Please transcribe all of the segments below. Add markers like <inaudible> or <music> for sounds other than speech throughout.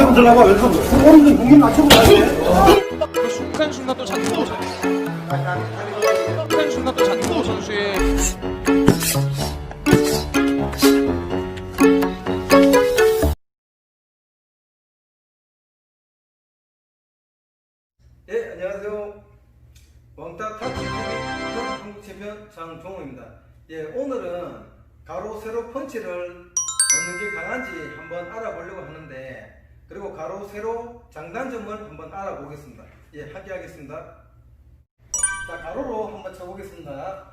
맞춰고 들어가고 왜 오른쪽 공기 가야 그 순간순간 또 선수 순간순간 또 장동호 선수의 예, 안녕하세요. 왕따 탑TV 한국 챔피언 장종호입니다. 예, 오늘은 가로 세로 펀치를 어느 게 강한지 한번 알아보려고 하는데 그리고 가로 세로 장단점을 한번 알아보겠습니다. 예, 함께 하겠습니다. 자, 가로로 한번 쳐보겠습니다.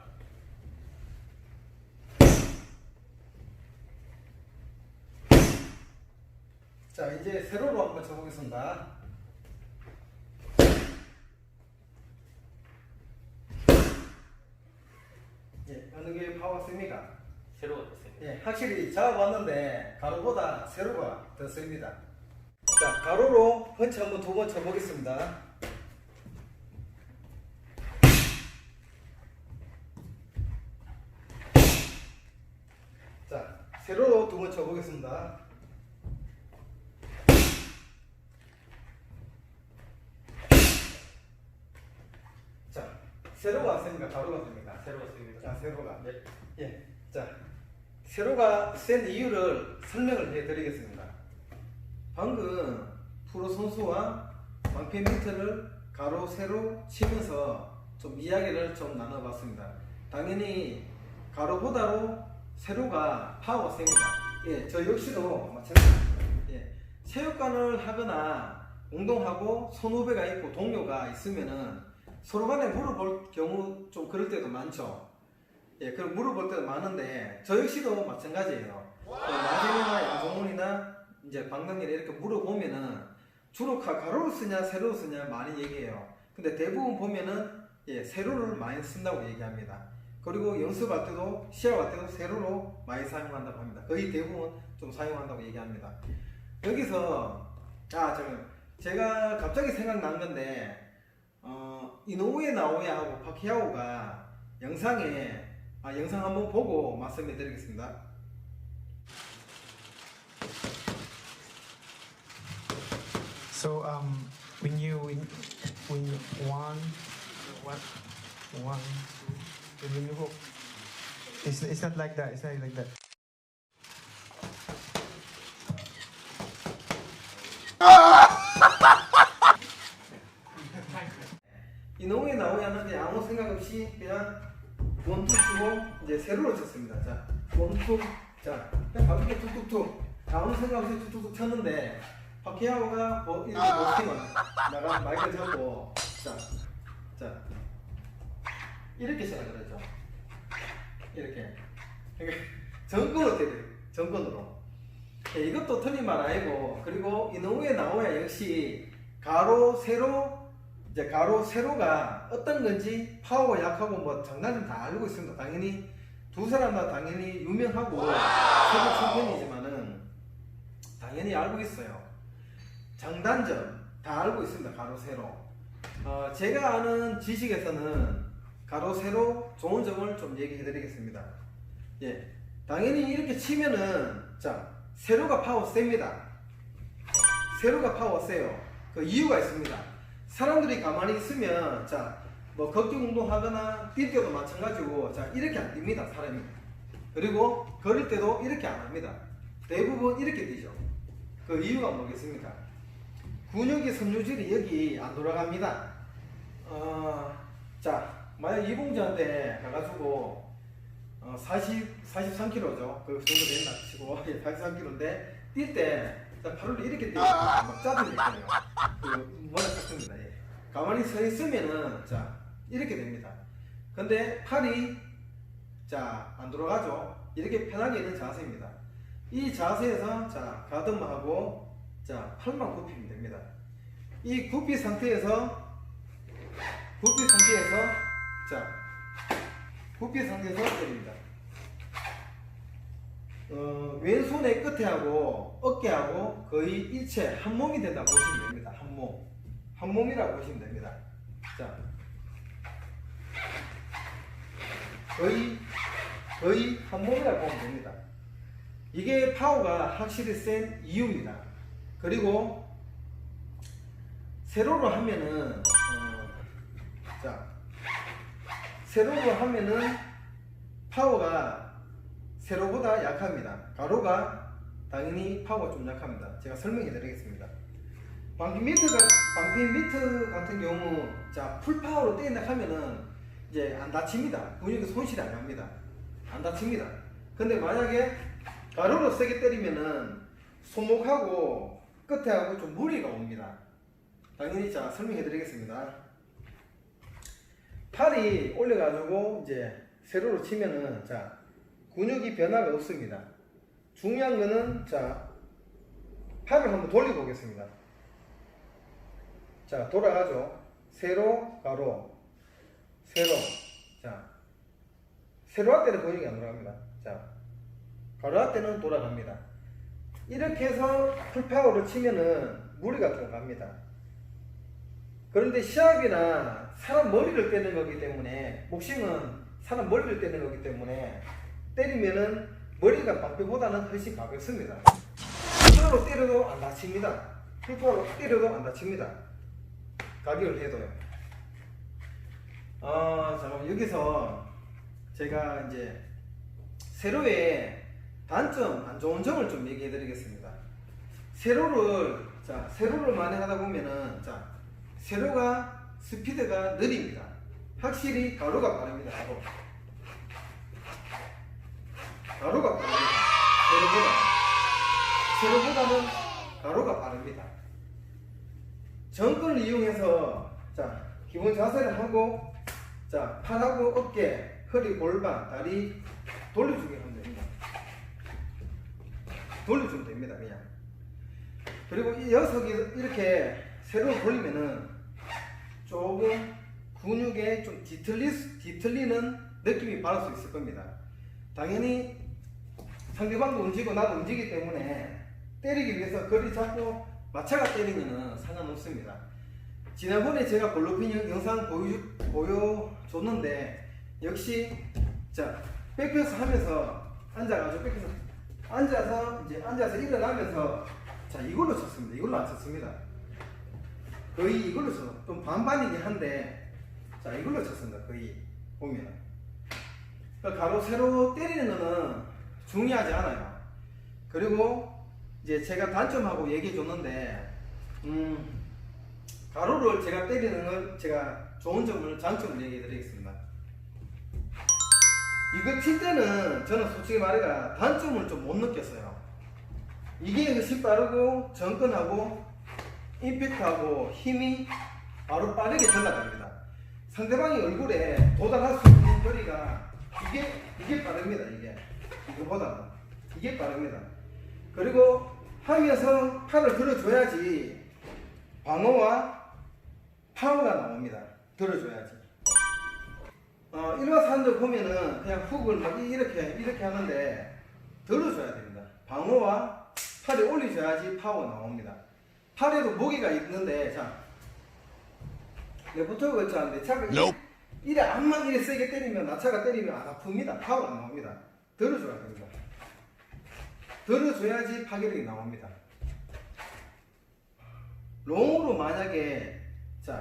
자, 이제 세로로 한번 쳐보겠습니다. 예, 어느 게 파워 셉니까? 새로가 됐어요. 예, 확실히 잡아봤는데 가로보다 세로가 더 셉니다. 자, 가로로 펀치 한번 두 번 쳐보겠습니다. 자, 세로로 두 번 쳐보겠습니다. 자, 세로가 셉니까? 가로가 셉니까? 새로가 씁니다. 자, 세로가. 네. 예. 자, 세로가 센 이유를 설명을 해 드리겠습니다. 방금 선수와 방패 미터를 가로, 세로 치면서 좀 이야기를 좀 나눠봤습니다. 당연히 가로보다도 세로가 파워가 셉니다. 예, 저 역시도 마찬가지입니다. 예, 체육관을 하거나 운동하고 선후배가 있고 동료가 있으면은 서로 간에 물어볼 경우 좀 그럴 때도 많죠. 예, 그럼 물어볼 때도 많은데 저 역시도 마찬가지예요. 그 나경이나 양성문이나 이제 방당일에 이렇게 물어보면은 주로 가, 가로로 쓰냐 세로로 쓰냐 많이 얘기해요. 근데 대부분 보면은 예, 세로를 많이 쓴다고 얘기합니다. 그리고 연습할 때도 시합할 때도 세로로 많이 사용한다고 합니다. 거의 대부분 좀 사용한다고 얘기합니다. 여기서 아 잠깐 제가 갑자기 생각난 건데 어, 이노우에 나오야 하고 파키아오가 영상에 아, 영상 한번 보고 말씀해 드리겠습니다. So um, when you when, you one what one two, when you hook, it's, it's not like that. It's not like that. 이노우에 나오야 하는데 아무 생각 없이 그냥 원투 치고 이제 세로로 쳤습니다. 자, 원투 자, 그냥 가볍게 툭툭툭 아무 생각 없이 툭툭툭 쳤는데 파키아오가 뭐 이렇게 버티면 나가 마이크 잡고 자, 자 이렇게 시작 그랬죠. 이렇게 그러니까 정권으로 돼요. 정권으로. 예, 이것도 틀린 말 아니고 그리고 이노우에 나오야 역시 가로 세로 이제 가로 세로가 어떤 건지 파워 약하고 뭐 장단점 다 알고 있습니다. 당연히 두 사람 다 당연히 유명하고 세계 챔피언이지만은 당연히 알고 있어요. 장단점 다 알고 있습니다. 가로 세로. 어, 제가 아는 지식에서는 가로 세로 좋은 점을 좀 얘기해 드리겠습니다. 예. 당연히 이렇게 치면은 자, 세로가 파워 셉니다. 세로가 파워 세요. 그 이유가 있습니다. 사람들이 가만히 있으면 자, 뭐 걷기 운동하거나 뛸 때도 마찬가지고 자, 이렇게 안 뜁니다. 사람이. 그리고 걸을 때도 이렇게 안 합니다. 대부분 이렇게 뛰죠. 그 이유가 뭐겠습니까? 근육의 섬유질이 여기 안 돌아갑니다. 어, 자, 만약 이봉자한테 가가지고 어, 40, 43kg죠. 그 정도 된다 치고 <laughs> 43kg인데 뛸 때 팔을 이렇게 뛰어요. 막 짜증 내요. 그 머리 같습니다. 예. 가만히 서 있으면은 자 이렇게 됩니다. 근데 팔이 자 안 돌아가죠. 이렇게 편하게 있는 자세입니다. 이 자세에서 자 가슴하고 자 팔만 굽히면 됩니다. 이 굽힌 상태에서 굽힌 상태에서 자 굽힌 상태에서 때립니다. 어, 왼손의 끝에하고 어깨하고 거의 일체 한 몸이 된다 보시면 됩니다. 한 몸. 한 몸이라고 보시면 됩니다. 자. 거의, 거의 한 몸이라고 보면 됩니다. 이게 파워가 확실히 센 이유입니다. 그리고 세로로 하면은 어, 자 세로로 하면은 파워가 세로보다 약합니다. 가로가 당연히 파워가 좀 약합니다. 제가 설명해 드리겠습니다. 방핀 미터가 방핀 미터 같은 경우 자 풀파워로 때린다 하면은 이제 안 다칩니다. 근육이 손실이 안 갑니다. 안 다칩니다. 근데 만약에 가로로 세게 때리면은 손목하고 끝에 하고 좀 무리가 옵니다. 당연히 자 설명해 드리겠습니다. 팔이 올려가지고 이제 세로로 치면은 자 근육이 변화가 없습니다. 중요한 거는 자 팔을 한번 돌려보겠습니다. 자 돌아가죠. 세로 가로 세로 자 세로 할 때는 근육이 안 돌아갑니다. 자 가로 할 때는 돌아갑니다. 이렇게 해서 풀파워로 치면은 무리가 좀 갑니다. 그런데 시합이나 사람 머리를 때는 거기 때문에 복싱은 사람 머리를 때는 거기 때문에 때리면은 머리가 방패보다는 훨씬 가볍습니다. 풀파워로 때려도 안 다칩니다. 풀파워로 때려도 안 다칩니다. 가격을 해도요. 아, 잠깐 여기서 제가 이제 세로의 단점, 안 좋은 점을 좀 얘기해 드리겠습니다. 세로를, 자, 세로를 많이 하다 보면은, 자, 세로가 스피드가 느립니다. 확실히 가로가 빠릅니다, 가로. 가로가 빠릅니다. 세로보다. 세로보다는 가로가 빠릅니다. 정권을 이용해서, 자, 기본 자세를 하고, 자, 팔하고 어깨, 허리, 골반, 다리 돌려주게 됩니다. 돌려주면 됩니다, 그냥. 그리고 이 녀석이 이렇게 세로 돌리면은 조금 근육에 좀 뒤틀리, 뒤틀리는 느낌이 받을 수 있을 겁니다. 당연히 상대방도 움직이고 나도 움직이기 때문에 때리기 위해서 거리 잡고 마차가 때리면은 상관없습니다. 지난번에 제가 볼로핀 영- 영상 보여, 보여줬는데 역시 자 백패스 하면서 앉아가지고 백패스 앉아서 이제 앉아서 일어나면서 자 이걸로 쳤습니다. 이걸로 안 쳤습니다. 거의 이걸로 쳤어. 좀 반반이긴 한데 자 이걸로 쳤습니다. 거의 보면 그러니까 가로 세로 때리는 거는 중요하지 않아요. 그리고 이제 제가 단점하고 얘기해 줬는데 음 가로를 제가 때리는 건 제가 좋은 점을 장점을 얘기해 드리겠습니다. 이거 칠 때는 저는 솔직히 말해가 단점을 좀 못 느꼈어요. 이게 훨씬 빠르고 접근하고 임팩트하고 힘이 바로 빠르게 전달됩니다. 상대방이 얼굴에 도달할 수 있는 거리가 이게 이게 빠릅니다. 이게 이거보다는 이게 빠릅니다. 그리고 하면서 팔을 들어줘야지 방어와 파워가 나옵니다. 들어줘야지. 어, 일반 사람들 보면은 그냥 훅을 막 이렇게 이렇게 하는데 들어줘야 됩니다. 방어와 팔이 올리줘야지 파워가 나옵니다. 팔에도 무게가 있는데 자 레프트가 않은데 차가 Nope. 이래 암만 이래 세게 때리면 나차가 때리면 안 아픕니다. 파워가 안 나옵니다. 들어줘야 됩니다. 들어줘야지 파괴력이 나옵니다. 롱으로 만약에 자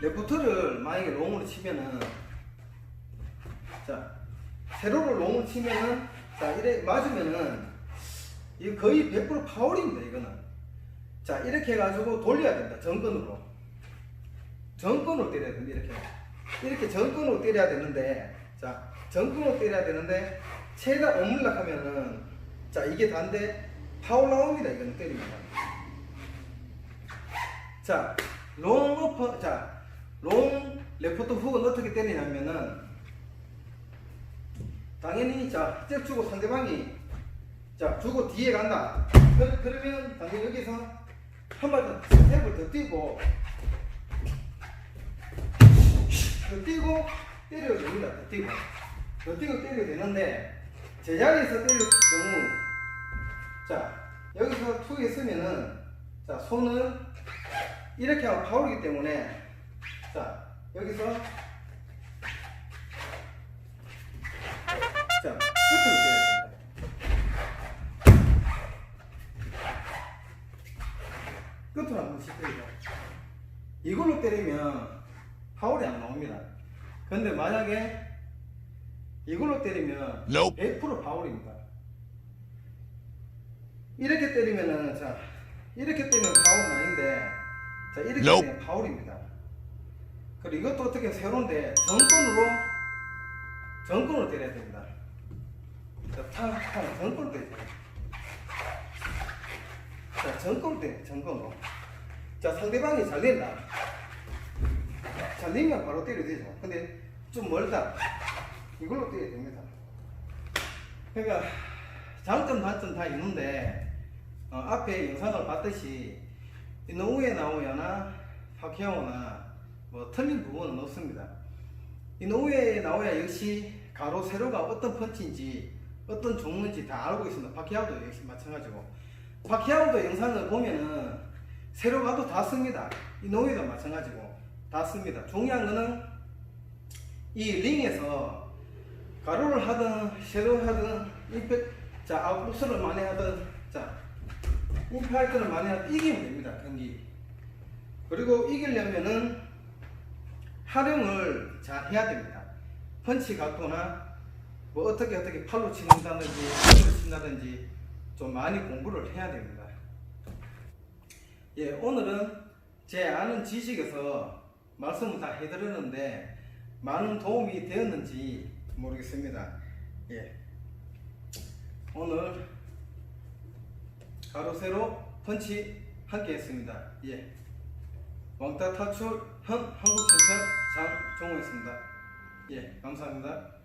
레프트를 만약에 롱으로 치면은 자 세로로 롱을 치면은 자 이래 맞으면은 이 거의 100% 파울입니다 이거는. 자 이렇게 해가지고 돌려야 된다 정근으로. 정근으로 때려야 됩니다 이렇게. 이렇게 정근으로 때려야 되는데 자 정근으로 때려야 되는데 최다 오물락 하면은 자 이게 단데 파울 나옵니다 이거는 때리면. 자, 롱 오퍼, 자, 롱 레프트 훅은 어떻게 때리냐면은, 당연히, 자, 잽 주고 상대방이, 자, 주고 뒤에 간다. 그, 그러면, 당연히 여기서 한 발 더, 스텝을 더 뛰고, 더 뛰고, 때려도 됩니다. 더 뛰고. 더 뛰고 때려도 되는데, 제자리에서 때릴 경우, 자, 여기서 툭에 쓰면은, 자, 손은 이렇게 하면 파울이기 때문에 자 여기서 끝으로 한 번씩 때리죠. 이걸로 때리면 파울이 안 나옵니다. 근데 만약에 이걸로 때리면 100% 파울입니다. 이렇게 때리면은 자 이렇게 때리면 파울은 아닌데 자 이렇게 때리면 파울입니다. 그리고 이것도 어떻게 새로운데 정권으로 정권으로 때려야 됩니다. 자, 탕, 탕, 정권으로 때려야 돼요. 자, 정권으로 때려, 정권으로. 자, 상대방이 잘 된다. 잘 되면 바로 때려야 되죠. 근데 좀 멀다. 이걸로 때려야 됩니다. 그러니까 장점, 단점 다 있는데 어, 앞에 영상을 봤듯이 이노우에 나오거나 파키아오나 뭐 틀린 부분은 없습니다. 이노우에 나오야 역시 가로 세로가 어떤 펀치인지 어떤 종류인지 다 알고 있습니다. 파키아오도 역시 마찬가지고 파키아오도 영상을 보면은 세로가도 다 씁니다. 이노우에도 마찬가지고 다 씁니다. 중요한 거는 이 링에서 가로를 하든 세로를 하든 임팩 자 아웃풋을 많이 하든 자 임팩트를 많이 하든 이기면 됩니다 경기 그리고 이기려면은 활용을 잘 해야 됩니다 펀치 각도나 뭐 어떻게 어떻게 팔로 치는다든지 손으로 친다든지 좀 많이 공부를 해야 됩니다 예 오늘은 제 아는 지식에서 말씀을 다 해드렸는데 많은 도움이 되었는지 모르겠습니다. 예. 오늘 가로 세로 펀치 함께 했습니다. 예. 왕따 타출 현 한국 챔피언 장종호였습니다. 예, 감사합니다.